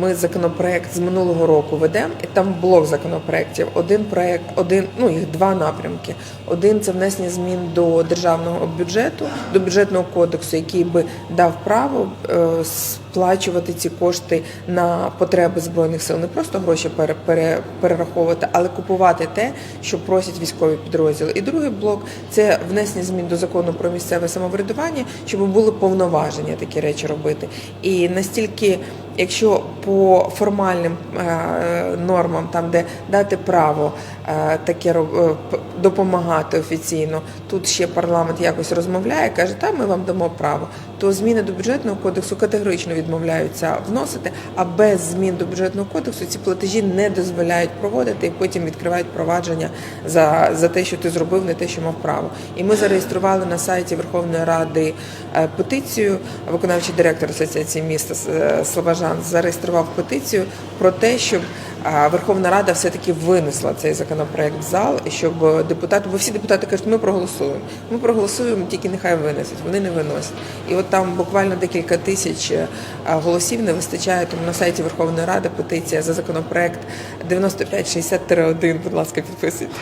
Ми законопроект з минулого року ведемо, і там блок законопроєктів. Один проект, один, ну їх два напрямки. Один це внесення змін до державного бюджету, до бюджетного кодексу, який би дав право е, сплачувати ці кошти на потреби збройних сил, не просто гроші пере, пере, перераховувати, але купувати те, що просять військові підрозділи. І другий блок це внесення змін до закону про місцеве самоврядування, щоб були повноваження такі речі робити. І настільки Якщо по формальним е, нормам, там де дати право е, таке е, допомагати офіційно, тут ще парламент якось розмовляє, каже, та ми вам дамо право, то зміни до бюджетного кодексу категорично відмовляються вносити, а без змін до бюджетного кодексу ці платежі не дозволяють проводити і потім відкривають провадження за, за те, що ти зробив, не те, що мав право. І ми зареєстрували на сайті Верховної Ради е, петицію. Виконавчий директор асоціації міста е, Слобожан зареєстрував петицію про те, щоб Верховна Рада все-таки винесла цей законопроект в зал, щоб депутати, бо всі депутати кажуть, ми проголосуємо. Ми проголосуємо, тільки нехай винесуть. Вони не виносять. І от там буквально декілька тисяч е, голосів не вистачає. Тому на сайті Верховної Ради петиція за законопроект 9560-1. Будь ласка, підписуйте.